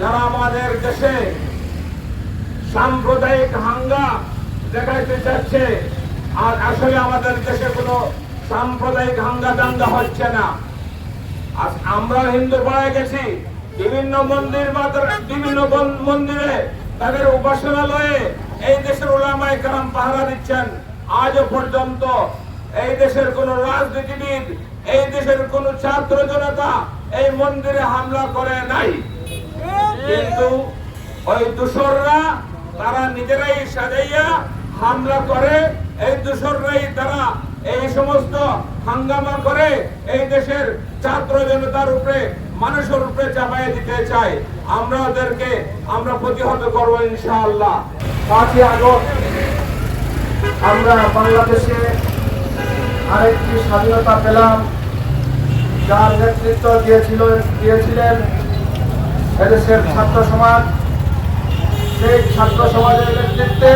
যারা আমাদের দেশে সাম্প্রদায়িক হাঙ্গা দেখাইতে চাচ্ছে, আর আসলে আমাদের দেশে কোনো সাম্প্রদায়িক হাঙ্গা দাঙ্গা হচ্ছে না। আজ আমরা হিন্দু পাড়ায় গেছি, বিভিন্ন মন্দির বিভিন্ন মন্দিরে তাদের উপাসনালয়ে এই দেশের ওলামায় কারাম পাহারা দিচ্ছেন। আজও পর্যন্ত এই দেশের কোন রাজনীতিবিদ, এই দেশের কোন ছাত্র জনতা এই মন্দিরে হামলা করে নাই। কিন্তু ওই দূষররা তারা নিজেরাই সাজাইয়া হামলা করে, এই দূষররাই তারা এই সমস্ত হাঙ্গামা করে এই দেশের ছাত্র জনতার উপরে, মানুষের উপরে চাপাই দিতে চায়। আমরা ওদেরকে আমরা প্রতিহত করব ইনশাআল্লাহ। পাঁচই আগস্ট আমরা বাংলাদেশে আরেকটি স্বাধীনতা পেলাম। যার নেতৃত্ব দিয়েছিল দিয়েছিলেন এদেশের ছাত্র সমাজ, সেই ছাত্র সমাজের নেতৃত্বে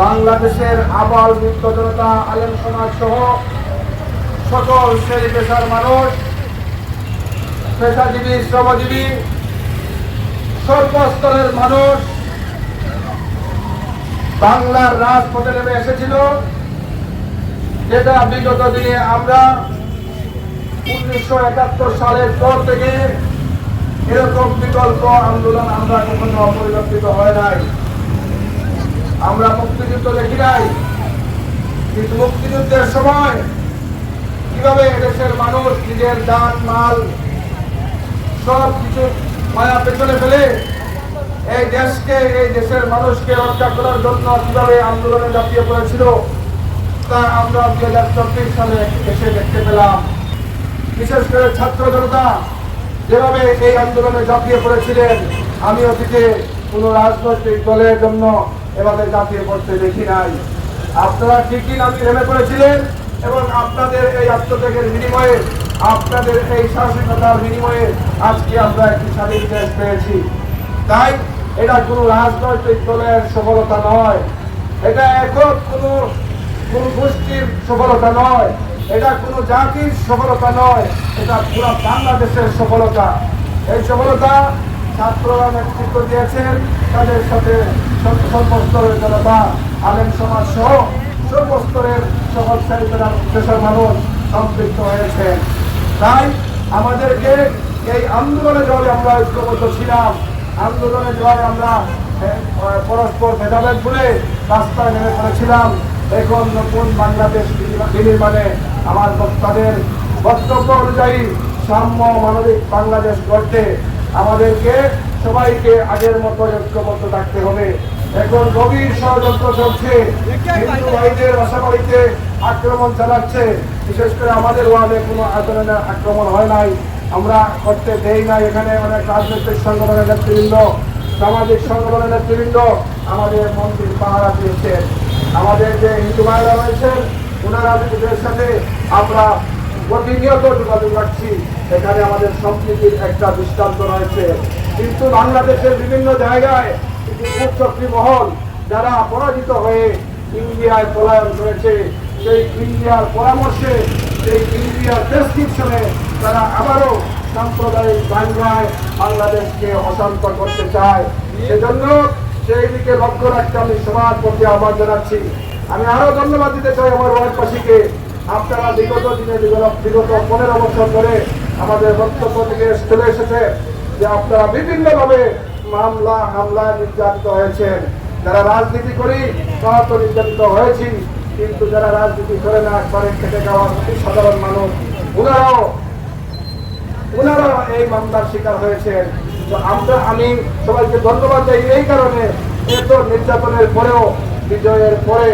বাংলাদেশের আবাল বৃত্ত জনতা, আলেম সমাজ সহ সকল শ্রেণি পেশার মানুষ, পেশাজীবী, শ্রমজীবী, সর্বস্তরের মানুষ বাংলার রাজপথে নেমে এসেছিল। যেটা বিগত দিনে আমরা উনিশশো একাত্তর সালের পর থেকে এরকম বিকল্প আন্দোলন আমরা কখনো পরিলক্ষিত হয় নাই। আমরা মুক্তিযুদ্ধ দেখি নাই। কিন্তু মুক্তিযুদ্ধের সময় কীভাবে এদেশের মানুষ নিজের দান মাল সব কিছু মায়া পেছনে ফেলে এই দেশকে, এই দেশের মানুষকে রক্ষা করার জন্য কীভাবে আন্দোলনে ঝাঁপিয়ে পড়েছিল, তা আমরা দুই হাজার চব্বিশ সালে এসে দেখতে পেলাম। বিশেষ করে ছাত্র জনতা যেভাবে এই আন্দোলনে ঝাঁপিয়ে পড়েছিলেন আমি অতীতে কোনো রাজনৈতিক দলের জন্য এভাবে ঝাঁপিয়ে পড়তে দেখি নাই। আপনারা ঠিকই নামি নেমে পড়েছিলেন এবং আপনাদের এই আত্মত্যাগের বিনিময়ে, আপনাদের এই সাহসিকতার বিনিময়ে আজকে আমরা একটি স্বাধীন দেশ পেয়েছি। তাই এটা কোনো রাজনৈতিক দলের সফলতা নয়। এটা একক কোনো, কোন গোষ্ঠীর সফলতা নয়। এটা কোনো জাতির সফলতা নয়, এটা পুরো বাংলাদেশের সফলতা। এই সফলতা ছাত্ররা নেতৃত্ব দিয়েছেন, তাদের সাথে সর্বস্তরের জনতা আলেম সমাজ সহ সর্বস্তরের সকল শ্রেণি পেশার- পেশার মানুষ সম্পৃক্ত হয়েছেন। তাই আমাদেরকে এই আন্দোলনে যেভাবে আমরা ঐক্যবদ্ধ ছিলাম। আন্দোলনে যেভাবে আমরা পরস্পর ভেদাভেদ ভুলে রাস্তায় নেমে পড়েছিলাম। এখন নতুন বাংলাদেশ বিনির্মাণে আমার বক্তাদের বক্তব্য অনুযায়ী সাম্য মানবিক বাংলাদেশ গড়তে আমাদেরকে সবাইকে আগের মতো ঐক্যবদ্ধ থাকতে হবে। এখন গভীর ষড়যন্ত্র চলছে। হিন্দু ভাইদের বাসাবাড়িতে আক্রমণ চালাচ্ছে। বিশেষ করে আমাদের ওয়ার্ডে কোনো আচরণের আক্রমণ হয় নাই। আমরা করতে দেই নাই। এখানে অনেক রাজনৈতিক সংগঠনের নেতৃবৃন্দ, সামাজিক সংগঠনের নেতৃবৃন্দ আমাদের মন্দির পাহারা দিয়েছেন। আমাদের যে হিন্দু ভাইরা রয়েছেন ওনারা সাথে আমরা প্রতিনিয়ত যোগাযোগ রাখছি। এখানে আমাদের সম্প্রীতির একটা দৃষ্টান্ত রয়েছে। কিন্তু বাংলাদেশের বিভিন্ন জায়গায় কিছু কুচক্রী মহল যারা পরাজিত হয়ে ইন্ডিয়ায় পলায়ন করেছে। সেই ইন্ডিয়ার পরামর্শে, সেই ইন্ডিয়ার প্রেসক্রিপশনে তারা আবারও সাম্প্রদায়িক বাংলায় বাংলাদেশকে অশান্ত করতে চায়। সেজন্য সেই দিকে লক্ষ্য রাখতে আমি সবার প্রতি আহ্বান জানাচ্ছি। আমি আরও ধন্যবাদ দিতে চাই আমার ওয়ার্ডবাসীকে। আপনারা বিগত দিনে বিগত- পনেরো বছর ধরে আমাদের বক্তব্য থেকে চলে এসেছে যে আপনারা বিভিন্নভাবে মামলা, হামলা নির্যাতিত হয়েছেন। যারা রাজনীতি করি, তারা তো নির্যাতিত হয়েছি, কিন্তু যারা রাজনীতি করে না খেটে খাওয়া অতি সাধারণ মানুষ। ওনারাও ওনারা এই মামলার শিকার হয়েছেন। আমরা আমি সবাইকে ধন্যবাদ চাই এই কারণে। এত নির্যাতনের পরেও বিজয়ের পরে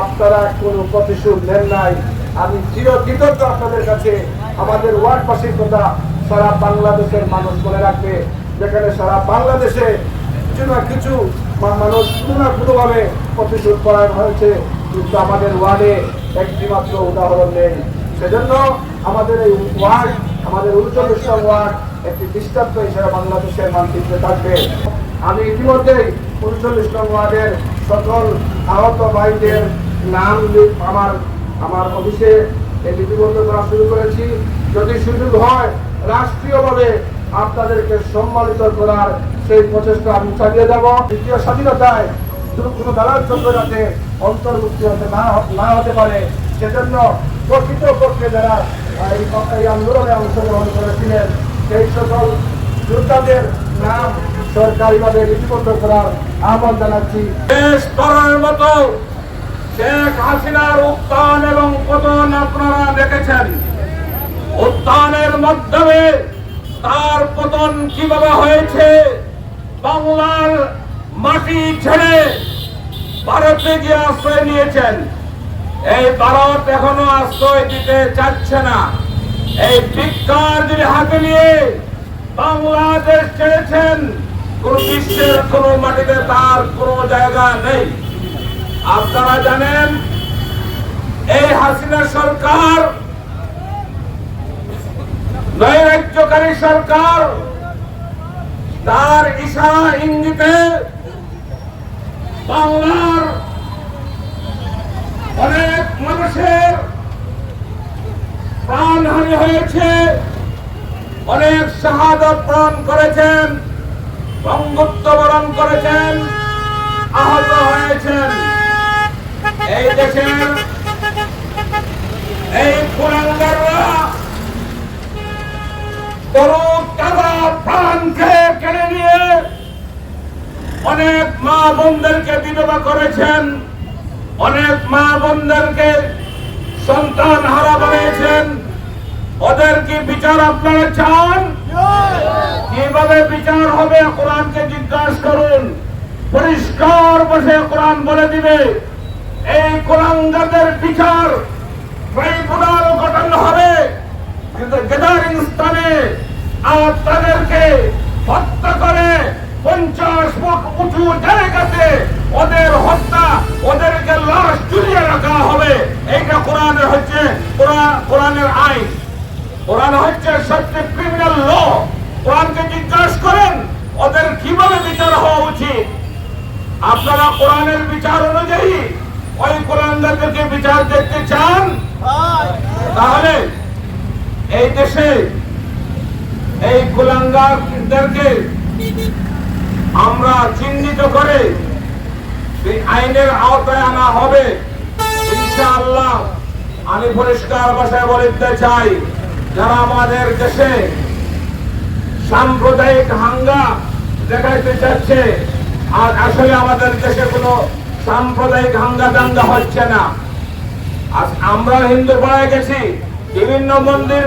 আপনারা কোনো প্রতিশোধ নেন নাই। আমি চির কৃতজ্ঞ আপনাদের কাছে। আমাদের ওয়ার্ডবাসীর কথা সারা বাংলাদেশের মানুষ মনে রাখবে। যেখানে সারা বাংলাদেশে কিছু না কিছু মানুষ কোনো না কোনোভাবে প্রতিশোধ করানো হয়েছে। কিন্তু আমাদের ওয়ার্ডে একটি মাত্র উদাহরণ নেই। সেজন্য আমাদের এই ওয়ার্ড, আমাদের উনচল্লিশ নং ওয়ার্ড একটি দৃষ্টান্ত হিসেবে বাংলাদেশের মানচিত্রে থাকবে। আমি ইতিমধ্যেই উনচল্লিশ নং ওয়ার্ডের সকল আহত ভাইদের নাম আমার আমার অফিসে লিপিবদ্ধ করা শুরু করেছি। যদি সুযোগ হয়, রাষ্ট্রীয়ভাবে আপনাদেরকে সম্মানিত করার সেই প্রচেষ্টা আমি চালিয়ে যাব। দ্বিতীয় স্বাধীনতায় কোনো দালাল যাতে অন্তর্ভুক্তি হতে না না হতে পারে, সেজন্য প্রকৃত পক্ষে যারা এই আন্দোলনে অংশগ্রহণ করেছিলেন, সেই সকল যোদ্ধাদের নাম সরকারিভাবে লিপিবদ্ধ করার আহ্বান জানাচ্ছি। দেশ করার মতো শেখ হাসিনার উত্থান এবং পতন আপনারা দেখেছেন। উত্থানের মাধ্যমে তার পতন কীভাবে হয়েছে, বাংলার মাটি ছেড়ে ভারতে গিয়ে আশ্রয় নিয়েছেন। এই ভারত এখনও আশ্রয় দিতে চাচ্ছে না। এই ভিক্ষার যদি হাতে নিয়ে বাংলাদেশ ছেড়েছেন কোন বিশ্বের কোন মাটিতে তার কোন জায়গা নেই। আপনারা জানেন, এই হাসিনা সরকার, নৈরাজ্যকারী সরকার, তার ইশারা ইঙ্গিতে বাংলার অনেক মানুষের প্রাণহানি হয়েছে। অনেক শাহাদত প্রাণ করেছেন বঙ্গত্ব বরণ করেছেন, আহত হয়েছেন। এই দেশের এই কুলাঙ্গাররা তরুণ তাজা প্রাণকে কেড়ে নিয়ে অনেক মা বোনদেরকে বিধবা করেছেন, অনেক মা বোনদেরকে সন্তান হারা বানিয়েছেন। কি বিচার আপনারা চান? কীভাবে বিচার হবে? কোরআনকে জিজ্ঞাসা করুন। পরিষ্কার বসে কোরআন বলে দিবে। এই কোরআনদের বিচার ট্রাইব্যুনাল গঠন হবে। কিন্তু গেদারিং স্থানে আর তাদেরকে হত্যা করে পঞ্চাশ ফুট উঁচু জায়গাতে ওদের হত্যা, ওদেরকে লাশ ঝুলিয়ে রাখা হবে। এইটা কোরআনের হচ্ছে কোরআন, কোরআনের আইন। কোরআন হচ্ছে সত্যি ক্রিমিনাল ল কোরআনকে জিজ্ঞাসা করেন, ওদের কীভাবে বিচার হওয়া উচিত? আপনারা কোরআনের বিচার অনুযায়ী ওই কোরআনদেরকে বিচার দেখতে চান? তাহলে এই দেশে এই কুলাঙ্গারদেরকে আমরা চিহ্নিত করে আইনের আওতায় আনা হবে। ইনশাআল্লাহ, আমি পরিষ্কার ভাষায় বলতে চাই যারা আমাদের দেশে সাম্প্রদায়িক হাঙ্গা দেখাইতে চাচ্ছে, আর আসলে আমাদের দেশে কোনো সাম্প্রদায়িক হাঙ্গা দাঙ্গা হচ্ছে না। আজ আমরা হিন্দু পাড়ায় গেছি, বিভিন্ন মন্দির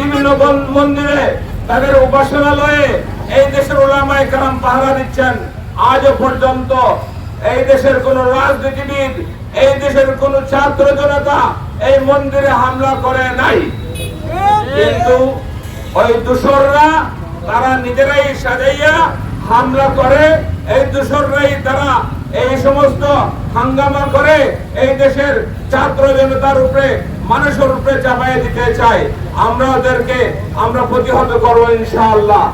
বিভিন্ন মন্দিরে তাদের উপাসনালয়ে এই দেশের ওলামায় কারাম পাহারা দিচ্ছেন। আজও পর্যন্ত এই দেশের কোন রাজনীতিবিদ, এই দেশের কোন ছাত্র জনতা এই মন্দিরে হামলা করে নাই। কিন্তু ওই দূষররা তারা নিজেরাই সাজাইয়া হামলা করে। এই দূষররাই তারা এই সমস্ত হাঙ্গামা করে এই দেশের ছাত্র জনতার উপরে, মানুষের উপরে চাপাই দিতে চায়। আমরা ওদেরকে আমরা প্রতিহত করব ইনশাআল্লাহ।